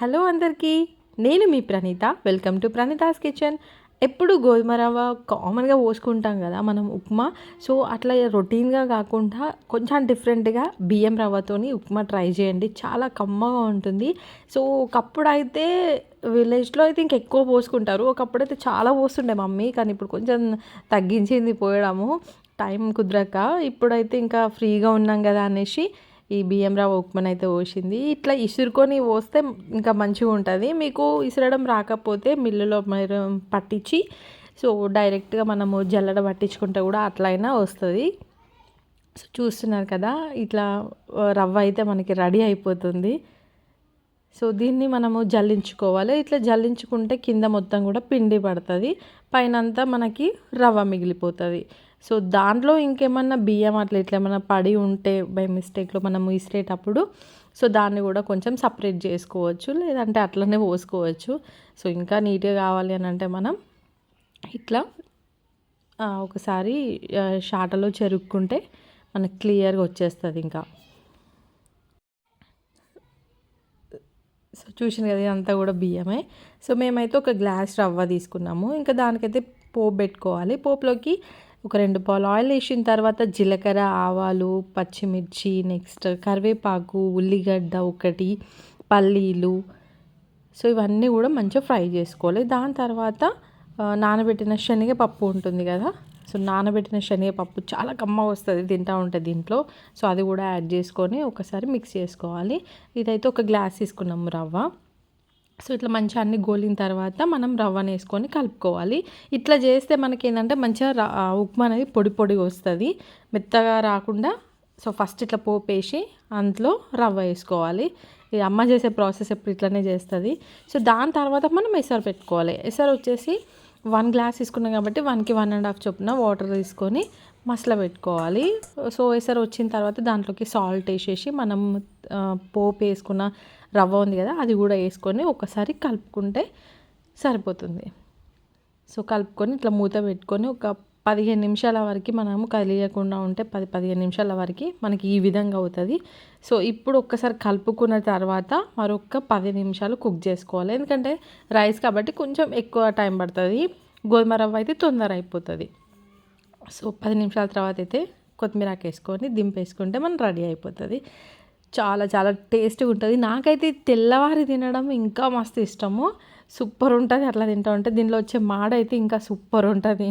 Hello అందరికీ నేను మీ Praneetha. Welcome to Praneetha's kitchen. ఎప్పుడు గోధుమ రవ్వ కామన్గా పోసుకుంటాం కదా మనం ఉప్మా. సో అట్లా రొటీన్గా కాకుండా కొంచెం డిఫరెంట్గా బియ్యం రవ్వతోని ఉప్మా ట్రై చేయండి. చాలా కమ్మగా ఉంటుంది. సో ఒకప్పుడు అయితే విలేజ్లో అయితే ఇంకెక్కువ పోసుకుంటారు. ఒకప్పుడు అయితే చాలా పోస్తుండే మమ్మీ కానీ ఇప్పుడు కొంచెం తగ్గించింది పోయడము. టైం కుదరక ఇప్పుడైతే ఇంకా ఫ్రీగా ఉన్నాం కదా అనేసి ఈ బియ్యం రవ్వ ఉప్మాని అయితే పోసింది. ఇట్లా ఇసురుకొని పోస్తే ఇంకా మంచిగా ఉంటుంది. మీకు ఇసరడం రాకపోతే మిల్లులో మీరు పట్టించి సో డైరెక్ట్గా మనము జల్లడ పట్టించుకుంటే కూడా అట్లయినా వస్తుంది. సో చూస్తున్నారు కదా ఇట్లా రవ్వ అయితే మనకి రెడీ అయిపోతుంది. సో దీన్ని మనము జల్లించుకోవాలి. ఇట్లా జల్లించుకుంటే కింద మొత్తం కూడా పిండి పడుతుంది. పైన అంతా మనకి రవ్వ మిగిలిపోతుంది. సో దాంట్లో ఇంకేమన్నా బియ్యం అట్లా ఇట్లా ఏమైనా పడి ఉంటే బై మిస్టేక్లో మనం ఇసిరేటప్పుడు సో దాన్ని కూడా కొంచెం సపరేట్ చేసుకోవచ్చు. లేదంటే అట్లనే పోసుకోవచ్చు. సో ఇంకా నీట్గా కావాలి అని అంటే మనం ఇట్లా ఒకసారి షాటలో చెరుక్కుంటే మనకు క్లియర్గా వచ్చేస్తుంది ఇంకా. సో చూసిన కదా ఇదంతా కూడా బియ్యమే. సో మేమైతే ఒక గ్లాస్ రవ్వ తీసుకున్నాము. ఇంకా దానికైతే పోపు పెట్టుకోవాలి. పోపులోకి ఒక రెండు పాలు ఆయిల్ వేసిన తర్వాత జీలకర్ర ఆవాలు పచ్చిమిర్చి నెక్స్ట్ కరివేపాకు ఉల్లిగడ్డ ఒకటి పల్లీలు. సో ఇవన్నీ కూడా మంచిగా ఫ్రై చేసుకోవాలి. దాని తర్వాత నానబెట్టిన శనగపప్పు ఉంటుంది కదా? సో నానబెట్టిన శనగపప్పు చాలా కమ్మ వస్తుంది తింటూ ఉంటుంది దీంట్లో. సో అది కూడా యాడ్ చేసుకొని ఒకసారి మిక్స్ చేసుకోవాలి. ఇదైతే ఒక గ్లాస్ తీసుకున్నాము రవ్వ. సో ఇట్లా మంచిగా అన్ని గోలిన తర్వాత మనం రవ్వను వేసుకొని కలుపుకోవాలి. ఇట్లా చేస్తే మనకి ఏంటంటే మంచిగా ఉప్మా అనేది పొడి పొడిగా వస్తుంది. మెత్తగా రాకుండా సో ఫస్ట్ ఇట్లా పోపు వేసి అందులో రవ్వ వేసుకోవాలి. ఇది అమ్మ చేసే ప్రాసెస్ ఎప్పుడు ఇట్లనే చేస్తుంది. సో దాని తర్వాత మనం ఎసరు పెట్టుకోవాలి. ఎసరు వచ్చేసి వన్ గ్లాస్ తీసుకున్నాం కాబట్టి వన్కి వన్ అండ్ హాఫ్ చొప్పున వాటర్ తీసుకొని మసల పెట్టుకోవాలి. సో ఎసరు వచ్చిన తర్వాత దాంట్లోకి సాల్ట్ వేసేసి మనం పోపు వేసుకున్న రవ్వ ఉంది కదా అది కూడా వేసుకొని ఒకసారి కలుపుకుంటే సరిపోతుంది. సో కలుపుకొని ఇట్లా మూత పెట్టుకొని ఒక పదిహేను నిమిషాల వరకు మనము కలియకుండా ఉంటే పది పదిహేను నిమిషాల వరకు మనకి ఈ విధంగా అవుతుంది. సో ఇప్పుడు ఒక్కసారి కలుపుకున్న తర్వాత మరొక పది నిమిషాలు కుక్ చేసుకోవాలి. ఎందుకంటే రైస్ కాబట్టి కొంచెం ఎక్కువ టైం పడుతుంది. గోధుమ రవ్వ అయితే తొందర అయిపోతుంది. సో పది నిమిషాల తర్వాత అయితే కొత్తిమీర వేసుకొని దింపేసుకుంటే మనం రెడీ అయిపోతుంది. చాలా చాలా టేస్ట్గా ఉంటుంది. నాకైతే తెల్లవారి తినడం ఇంకా మస్తు ఇష్టము. సూపర్ ఉంటుంది. అట్లా తింటూ ఉంటే దీనిలో వచ్చే మాడ అయితే ఇంకా సూపర్ ఉంటుంది.